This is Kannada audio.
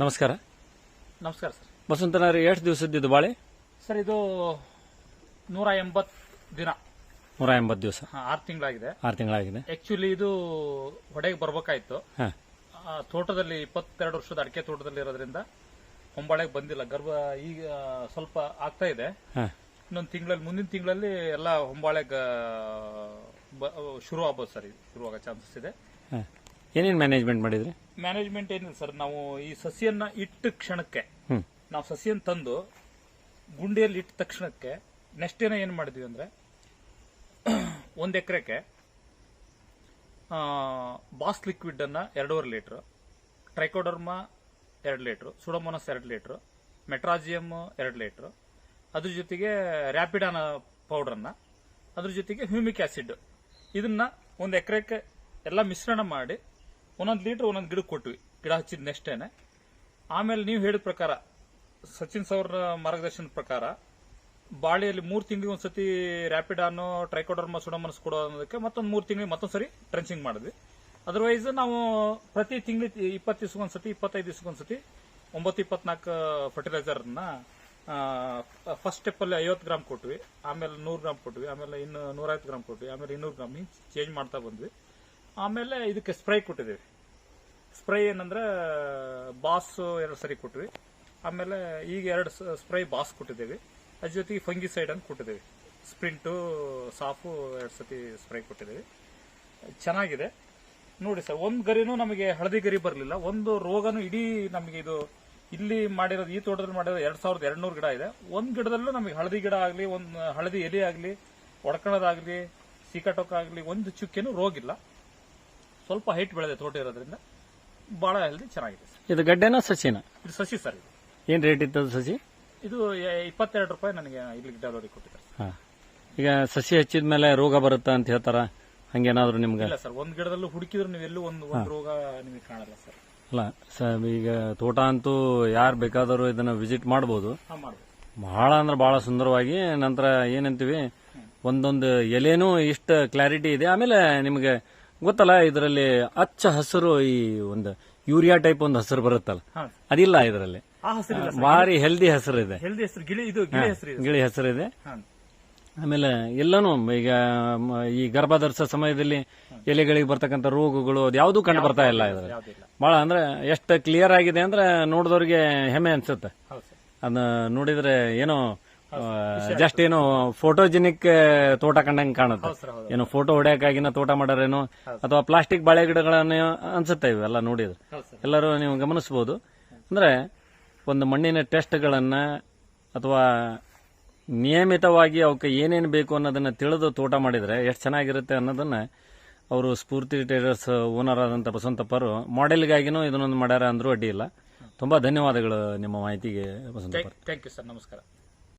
ನಮಸ್ಕಾರ. ನಮಸ್ಕಾರ ಸರ್. ಬಸವಂತನವ್ರೆ ಎಷ್ಟು ದಿವಸದ್ದು ಬಾಳೆ? ಸರ್ ಇದು ನೂರ ಎಂಬತ್ ದಿನ. ನೂರ ಎಂಬತ್ತು ದಿವಸ. ಆರು ತಿಂಗಳಾಗಿದೆ. ಆರು ತಿಂಗಳಾಗಿದೆ. ಆಕ್ಚುಲಿ ಇದು ಹೊಡೆಗೆ ಬರ್ಬೇಕಾಯ್ತು. ಆ, ತೋಟದಲ್ಲಿ ಇಪ್ಪತ್ತೆರಡು ವರ್ಷದ ಅಡಿಕೆ ತೋಟದಲ್ಲಿ ಇರೋದ್ರಿಂದ ಹೊಂಬಾಳೆಗೆ ಬಂದಿಲ್ಲ. ಗರ್ಭ ಈಗ ಸ್ವಲ್ಪ ಆಗ್ತಾ ಇದೆ. ಇನ್ನೊಂದು ತಿಂಗಳಲ್ಲಿ ಮುಂದಿನ ತಿಂಗಳಲ್ಲಿ ಎಲ್ಲ ಹೊಂಬಾಳೆಗೆ ಶುರು ಆಗ್ಬೋದು ಸರ್ ಇದು ಶುರು ಆಗೋ ಚಾನ್ಸಸ್ ಇದೆ. ಏನೇನು ಮ್ಯಾನೇಜ್ಮೆಂಟ್ ಮಾಡಿದ್ರಿ? ಮ್ಯಾನೇಜ್ಮೆಂಟ್ ಏನಿಲ್ಲ ಸರ್ ನಾವು ಈ ಸಸಿಯನ್ನ ಇಟ್ಟ ಕ್ಷಣಕ್ಕೆ ನಾವು ಸಸಿಯನ್ನು ತಂದು ಗುಂಡಿಯಲ್ಲಿ ಇಟ್ಟ ತಕ್ಷಣಕ್ಕೆ ನೆಕ್ಸ್ಟ್ ಏನೋ ಏನು ಮಾಡಿದ್ವಿ ಅಂದ್ರೆ ಒಂದು ಎಕರೆಗೆ ಬಾಸ್ ಲಿಕ್ವಿಡ್ ಅನ್ನ ಎರಡೂವರೆ ಲೀಟ್ರ್ ಟ್ರೈಕೋಡರ್ಮಾ ಎರಡು ಲೀಟ್ರ್ ಸುಡೋಮೋನಸ್ ಎರಡು ಲೀಟ್ರ್ ಮೆಟ್ರಾಜಿಯಮ್ ಎರಡು ಲೀಟ್ರ್ ಅದ್ರ ಜೊತೆಗೆ ರ್ಯಾಪಿಡಾನ ಪೌಡ್ರನ್ನ ಅದ್ರ ಜೊತೆಗೆ ಹ್ಯೂಮಿಕ್ ಆಸಿಡ್ ಇದನ್ನ ಒಂದು ಎಕರೆಗೆ ಎಲ್ಲ ಮಿಶ್ರಣ ಮಾಡಿ ಒಂದೊಂದು ಲೀಟರ್, ಒಂದೊಂದು ಗಿಡಕ್ಕೆ ಕೊಟ್ವಿ. ಗಿಡ ಹಚ್ಚಿದ ನೆಕ್ಸ್ಟೇನೆ ಆಮೇಲೆ ನೀವು ಹೇಳಿದ ಪ್ರಕಾರ, ಸಚಿನ್ ಸೌರ್ ಮಾರ್ಗದರ್ಶನದ ಪ್ರಕಾರ, ಬಾಳೆಯಲ್ಲಿ ಮೂರು ತಿಂಗಳಿಗೆ ಒಂದ್ಸತಿ ರ್ಯಾಪಿಡಾನು ಟ್ರೈಕೋಡರ್ಮ ಸುಡಮನಸ್ ಅನ್ನೋದಕ್ಕೆ ಮತ್ತೊಂದು ಮೂರು ತಿಂಗಳಿಗೆ ಮತ್ತೊಂದು ಸರಿ ಟ್ರೆಂಚಿಂಗ್ ಮಾಡಿದ್ವಿ. ಅದರ್ವೈಸ್ ನಾವು ಪ್ರತಿ ತಿಂಗಳು ಇಪ್ಪತ್ತು ದಿವಸಕ್ಕೊಂದ್ಸತಿ ಇಪ್ಪತ್ತೈದು ದಿವಸಕ್ಕೊಂದ್ಸತಿ ಒಂಬತ್ತು ಇಪ್ಪತ್ನಾಲ್ಕು ಫರ್ಟಿಲೈಸರ್ನ ಫಸ್ಟ್ ಸ್ಟೆಪ್ಪಲ್ಲಿ ಐವತ್ತು ಗ್ರಾಮ್ ಕೊಟ್ವಿ. ಆಮೇಲೆ ನೂರು ಗ್ರಾಮ್ ಕೊಟ್ವಿ. ಆಮೇಲೆ ಇನ್ನು ನೂರೈವತ್ತು ಗ್ರಾಮ್ ಕೊಟ್ವಿ. ಆಮೇಲೆ ಇನ್ನೂರು ಗ್ರಾಮ್. ಚೇಂಜ್ ಮಾಡ್ತಾ ಬಂದ್ವಿ. ಆಮೇಲೆ ಇದಕ್ಕೆ ಸ್ಪ್ರೈ ಕೊಟ್ಟಿದ್ದೀವಿ. ಸ್ಪ್ರೈ ಏನಂದ್ರೆ, ಬಾಸ್ ಎರಡು ಸರಿ ಕೊಟ್ವಿ ಆಮೇಲೆ ಈಗ ಎರಡು ಸ್ಪ್ರೈ ಬಾಸ್ ಕೊಟ್ಟಿದ್ದೀವಿ. ಅದ್ರ ಜೊತೆಗೆ ಫಂಗಿಸೈಡ್ ಅಂತ ಕೊಟ್ಟಿದ್ದೀವಿ. ಸ್ಪ್ರಿಂಟು ಸಾಫು ಎರಡು ಸತಿ ಸ್ಪ್ರೈ ಕೊಟ್ಟಿದ್ದೀವಿ. ಚೆನ್ನಾಗಿದೆ. ನೋಡಿ ಸರ್, ಒಂದು ಗರಿನೂ ನಮಗೆ ಹಳದಿ ಗರಿ ಬರಲಿಲ್ಲ. ಒಂದು ರೋಗನೂ ಇಡೀ ನಮಗೆ ಇದು, ಇಲ್ಲಿ ಮಾಡಿರೋದು, ಈ ತೋಟದಲ್ಲಿ ಮಾಡಿರೋದು ಎರಡು ಸಾವಿರದ ಎರಡ್ನೂರು ಗಿಡ ಇದೆ. ಒಂದು ಗಿಡದಲ್ಲೂ ನಮಗೆ ಹಳದಿ ಗಿಡ ಆಗಲಿ, ಒಂದು ಹಳದಿ ಎಲೆ ಆಗಲಿ ಒಡ್ಕೊಳ್ಳೋದಾಗಲಿ ಸಿಕಟೊಕ್ಕಾಗ್ಲಿ ಒಂದು ಚುಕ್ಕೆನೂ ರೋಗಿಲ್ಲ. ಸ್ವಲ್ಪ ಹೈಟ್ ಬೆಳೆದ ತೋಟ ಇರೋದ್ರಿಂದ ಬಹಳ ಹೆಲ್ದಿ ಚೆನ್ನಾಗಿದೆ. ಸರ್. ಇದು ಗಡ್ಡೆನ ಸಸಿನ? ಇದು ಸಸಿ ಸರ್ ಇದು. ಏನ್ ರೇಟ್ ಇತ್ತು ಅದು ಸಸಿ? ಇದು ಎ- ಇಪ್ಪತ್ತೆರಡು ರೂಪಾಯಿ ನನಗೆ ಇಲ್ಲಿ ಡೆಲಿವರಿ ಕೊಟ್ಟಿದ್ದಾರೆ ಹಾಂ. ಈಗ ಸಸಿ ಹಚ್ಚಿದ ಮೇಲೆ ರೋಗ ಬರುತ್ತಾ ಅಂತ ಹೇಳ್ತಾರ? ಹಂಗೇನಾದ್ರೂ ನಿಮ್ಗೆ? ಇಲ್ಲ ಸರ್ ಒಂದ್ ಗಿಡದಲ್ಲೂ ಹುಡುಕಿದ್ರು ನೀವು ಎಲ್ಲೂ ಒಂದು ಒಂದು ರೋಗ ನಿಮಗೆ ಕಾಣಲ್ಲ ಸರ್ ಅಲ್ಲ ಸ ಈಗ ತೋಟ ಅಂತೂ ಯಾರು ಬೇಕಾದರೂ ಇದನ್ನ ವಿಸಿಟ್ ಮಾಡ್ಬೋದು. ಹಾ ಮಾಡ್ಬೋದು. ಬಹಳ ಅಂದ್ರೆ ಬಹಳ ಸುಂದರವಾಗಿ ನಂತರ ಏನಂತೀವಿ? ಒಂದೊಂದು ಎಲೆನೂ ಇಷ್ಟ ಕ್ಲಾರಿಟಿ ಇದೆ. ಆಮೇಲೆ ನಿಮಗೆ ಗೊತ್ತಲ್ಲ ಇದರಲ್ಲಿ ಅಚ್ಚ ಹಸಿರು ಈ ಒಂದು ಯೂರಿಯಾ ಟೈಪ್ ಒಂದು ಹಸಿರು ಬರುತ್ತಲ್ಲ ಅದಿಲ್ಲ ಇದರಲ್ಲಿ. ಭಾರಿ ಹೆಲ್ದಿ ಹೆಸರು ಇದೆ. ಹೆಲ್ದಿ ಹೆಸರು ಗಿಳಿ ಇದು ಗಿಳಿ ಹೆಸರು ಇದೆ ಗಿಳಿ ಆಮೇಲೆ ಎಲ್ಲನೂ ಈಗ ಈ ಗರ್ಭಧರಿಸೋ ಸಮಯದಲ್ಲಿ ಎಲೆಗಳಿಗೆ ಬರ್ತಕ್ಕಂಥ ರೋಗಗಳು ಅದು ಯಾವುದೂ ಕಂಡು ಬರ್ತಾ ಇಲ್ಲ ಇದರಲ್ಲಿ. ಯಾವ್ದಿಲ್ಲ ಬಹಳ ಅಂದ್ರೆ ಎಷ್ಟು ಕ್ಲಿಯರ್ ಆಗಿದೆ ಅಂದ್ರೆ ನೋಡಿದವ್ರಿಗೆ ಹೆಮ್ಮೆ ಅನ್ಸುತ್ತೆ. ಅದನ್ನ ನೋಡಿದ್ರೆ ಏನೋ ಜಸ್ಟ್ ಏನು ಫೋಟೋಜೆನಿಕ್ ತೋಟ ಕಂಡಂಗೆ ಕಾಣುತ್ತೆ. ಏನು ಫೋಟೋ ಹೊಡೆಯಕ್ಕಾಗಿನ ತೋಟ ಮಾಡಾರೇನೋ ಅಥವಾ ಪ್ಲಾಸ್ಟಿಕ್ ಬಾಳೆ ಗಿಡಗಳನ್ನ ಅನ್ಸುತ್ತೆ ಇವೆಲ್ಲ ನೋಡಿದ್ರೆ. ಎಲ್ಲರೂ ನೀವು ಗಮನಿಸಬಹುದು ಅಂದ್ರೆ ಒಂದು ಮಣ್ಣಿನ ಟೆಸ್ಟ್ಗಳನ್ನ ಅಥವಾ ನಿಯಮಿತವಾಗಿ ಅವಕ್ಕೆ ಏನೇನು ಬೇಕು ಅನ್ನೋದನ್ನ ತಿಳಿದು ತೋಟ ಮಾಡಿದ್ರೆ ಎಷ್ಟು ಚೆನ್ನಾಗಿರುತ್ತೆ ಅನ್ನೋದನ್ನ ಅವರು ಸ್ಫೂರ್ತಿ ಟ್ರೇಡರ್ಸ್ ಓನರ್ ಆದಂಥ ಬಸವಂತಪ್ಪರು ಮಾಡೆಲ್ಗಾಗಿನೂ ಇದನ್ನೊಂದು ಮಾಡ್ಯಾರ ಅಂದ್ರೂ ಅಡ್ಡಿ ಇಲ್ಲ. ತುಂಬಾ ಧನ್ಯವಾದಗಳು ನಿಮ್ಮ ಮಾಹಿತಿಗೆ ಬಸವಂತಪ್ಪ. ಥ್ಯಾಂಕ್ ಯು ಸರ್ ನಮಸ್ಕಾರ.